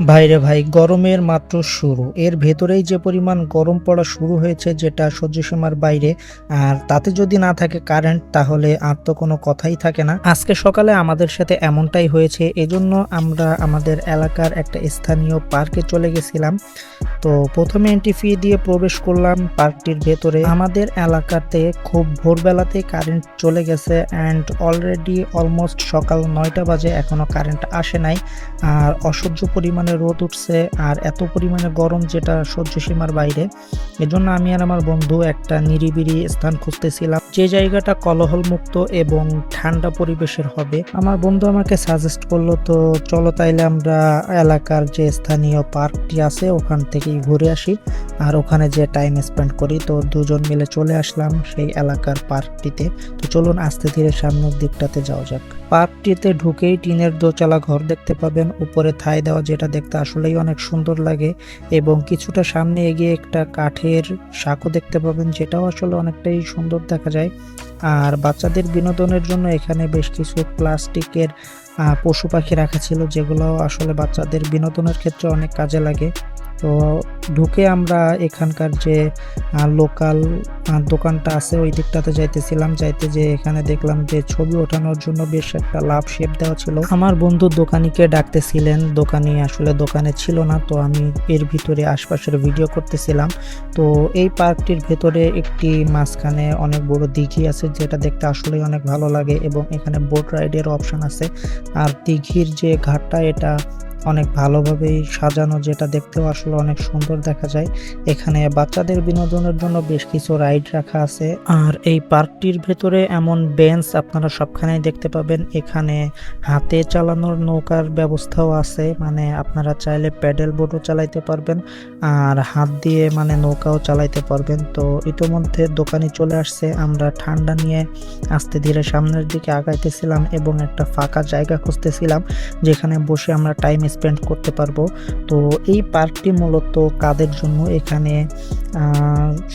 ভাইরে ভাই, গরমের মাত্র শুরু। এর ভেতরেই যে পরিমাণ গরম পড়া শুরু হয়েছে যেটা সহ্যসীমার বাইরে, আর তাতে যদি না থাকে কারেন্ট তাহলে আর তো কোনো কথাই থাকে না। আজকে সকালে আমাদের সাথে এমনটাই হয়েছে, এজন্য আমরা আমাদের এলাকার একটা স্থানীয় পার্কে চলে গেছিলাম। তো প্রথমে এন্ট্রি ফি দিয়ে প্রবেশ করলাম পার্কটির ভেতরে। আমাদের এলাকাতে খুব ভোরবেলাতে কারেন্ট চলে গেছে অ্যান্ড অলরেডি অলমোস্ট সকাল নয়টা বাজে এখনও কারেন্ট আসে নাই। আর অসহ্য পরিমাণে রোদ উঠছে আর এত পরিমাণে গরম যেটা সহ্য সীমার বাইরে, এজন্য আমি আর আমার বন্ধু একটা নিরিবিরি স্থান খুঁজতেছিলাম, যে জায়গাটা কলহল মুক্ত এবং ঠান্ডা পরিবেশের হবে। আমার বন্ধু আমাকে সাজেস্ট করল, তো চলো তাইলে আমরা এলাকার যে স্থানীয় পার্কটি আছে, ওখান থেকেই ঘুরে আসি। আর ওখানে যে টাইম স্পেন্ড করি, তো দুজন মিলে চলে আসলাম সেই এলাকার পার্কটিতে। তো চলুন আস্তে ধীরে সামনের দিকটাতে যাওয়া যাক। পার্কটিতে ঢুকেই টিনের দোচালা ঘর দেখতে পাবেন, উপরে থাই দেওয়া যেটা দেখতে আসলেই অনেক সুন্দর লাগে এবং কিছুটা সামনে এগিয়ে একটা কাঠের সাঁকো দেখতে পাবেন, যেটাও আসলে অনেকটাই সুন্দর দেখা যায়। আর বাচ্চাদের বিনোদনের জন্য এখানে বেশ কিছু প্লাস্টিকের পশু পাখি রাখা ছিল, যেগুলো আসলে বাচ্চাদের বিনোদনের ক্ষেত্রে অনেক কাজে লাগে। তো ঢুকে আমরা এখানকার যে লোকাল দোকানটা আছে ওই দিকটাতে যাইতেছিলাম। যাইতে যে এখানে দেখলাম যে ছবি ওঠানোর জন্য বেশ একটা লাভ শেপ দেওয়া ছিল। আমার বন্ধু দোকানিকে ডাকতেছিলেন। দোকানি আসলে দোকানে ছিল না, তো আমি এর ভিতরে আশপাশের ভিডিও করতেছিলাম। তো এই পার্কটির ভেতরে একটি মাঝখানে অনেক বড় দিঘি আছে, যেটা দেখতে আসলেই অনেক ভালো লাগে এবং এখানে বোট রাইডের অপশন আছে। আর দিঘির যে ঘাটটা, এটা অনেক ভালোভাবেই সাজানো, যেটা দেখতেও আসলে অনেক সুন্দর দেখা যায়। এখানে বাচ্চাদের বিনোদনের জন্য বেশ কিছু রাইড রাখা আছে। আর এই পার্কটির ভেতরে এমন বেঞ্চ আপনারা সবখানেই দেখতে পাবেন। এখানে হাতে চালানোর নৌকার ব্যবস্থাও আছে মানে আপনারা চাইলে প্যাডেল বোটও চালাইতে পারবেন আর হাত দিয়ে মানে নৌকাও চালাইতে পারবেন। তো ইতোমধ্যে দোকানে চলে আসছে, আমরা ঠান্ডা নিয়ে আস্তে ধীরে সামনের দিকে আগাইতেছিলাম এবং একটা ফাঁকা জায়গা খুঁজতেছিলাম, যেখানে বসে আমরা টাইম স্পেন্ড করতে পারব। তো এই পার্কটি মূলত কাদের জন্য? এখানে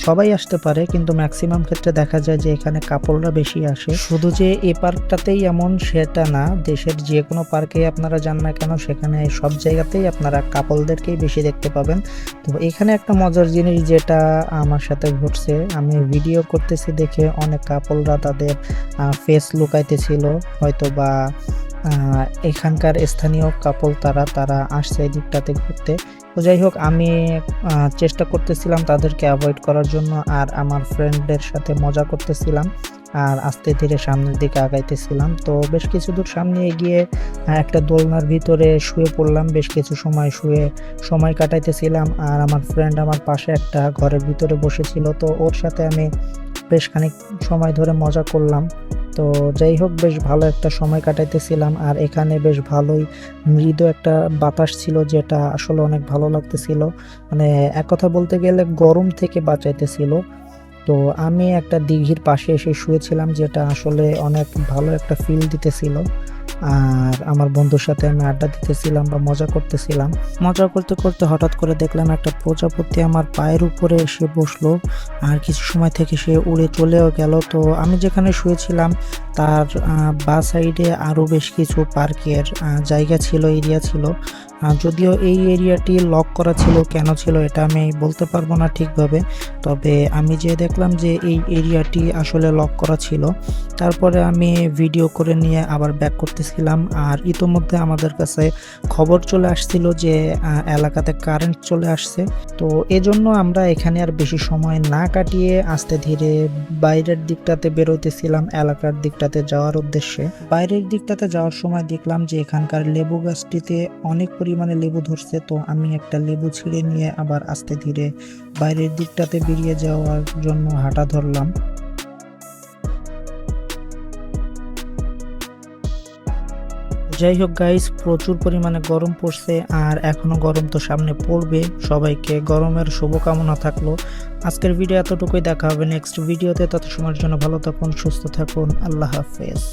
সবাই আসতে পারে, কিন্তু ম্যাক্সিমাম ক্ষেত্রে দেখা যায় যে এখানে কাপড়রা বেশি আসে। শুধু যে এই পার্কটাতেই এমন সেটা না, দেশের যে কোনো পার্কে আপনারা যান না কেন, সেখানে সব জায়গাতেই আপনারা কাপলদেরকেই বেশি দেখতে পাবেন। তো এখানে একটা মজার জিনিস যেটা আমার সাথে ঘটছে, আমি ভিডিও করতেছি দেখে অনেক কাপলরা তাদের ফেস লুকাইতেছিল হয়তো বা এখানকার স্থানীয় কাপল তারা তারা আসছে এই দিকটাতে ঘুরতে। তো যাই হোক, আমি চেষ্টা করতেছিলাম তাদেরকে অ্যাভয়েড করার জন্য আর আমার ফ্রেন্ডদের সাথে মজা করতেছিলাম আর আস্তে ধীরে সামনের দিকে আগাইতেছিলাম। তো বেশ কিছু দূর সামনে এগিয়ে একটা দোলনার ভিতরে শুয়ে পড়লাম, বেশ কিছু সময় শুয়ে সময় কাটাইতেছিলাম আর আমার ফ্রেন্ড আমার পাশে একটা ঘরের ভিতরে বসেছিল। তো ওর সাথে আমি বেশ খানিক সময় ধরে মজা করলাম। তো যাই হোক, বেশ ভালো একটা সময় কাটাইতেছিলাম। আর এখানে বেশ ভালোই মৃদু একটা বাতাস ছিল, যেটা আসলে অনেক ভালো লাগতেছিল। মানে এক কথা বলতে গেলে গরম থেকে বাঁচাইতেছিল। তো আমি একটা দিঘির পাশে এসে শুয়েছিলাম, যেটা আসলে অনেক ভালো একটা ফিল দিতেছিল। আর আমার বন্ধুর সাথে আমি আড্ডা দিতেছিলাম বা মজা করতেছিলাম। মজা করতে করতে হঠাৎ করে দেখলাম একটা প্রজাপতি আমার পায়ের উপরে এসে বসল আর কিছু সময় থেকে সে উড়ে চলেও গেল। তো আমি যেখানে শুয়েছিলাম তার বা সাইডে আরও বেশ কিছু পার্কের জায়গা ছিল এরিয়া ছিল। যদিও এই এরিয়াটি লক করা ছিল, কেন ছিল এটা আমি বলতে পারব না ঠিকভাবে। তবে আমি যে দেখলাম যে এই এরিয়াটি আসলে লক করা ছিল, তারপরে আমি ভিডিও করে নিয়ে আবার ব্যাক করতেছিলাম। আর ইতোমধ্যে আমাদের কাছে খবর চলে আসছিল যে এলাকাতে কারেন্ট চলে আসছে। তো এজন্য আমরা এখানে আর বেশি সময় না কাটিয়ে আস্তে ধীরে বাইরের দিকটাতে বেরোতেছিলাম, এলাকার দিকটাতে যাওয়ার উদ্দেশ্যে। বাইরের দিকটাতে যাওয়ার সময় দেখলাম যে এখানকার লেবু গাছটিতে অনেক পরিমাণে লেবু ধরছে, তো আমি একটা লেবু ছিঁড়ে নিয়ে আবার আস্তে ধীরে বাইরের দিকটাতে বেরিয়ে যাওয়ার জন্য হাঁটা ধরলাম। যাই হোক গাইস প্রচুর পরিমাণে গরম পড়ছে আর এখনও গরম তো সামনে পড়বে। সবাইকে গরমের শুভকামনা থাকল। আজকের ভিডিও এতটুকুই, দেখা হবে নেক্সট ভিডিওতে তত সময়ের জন্য ভালো থাকুন, সুস্থ থাকুন, আল্লাহ হাফেজ।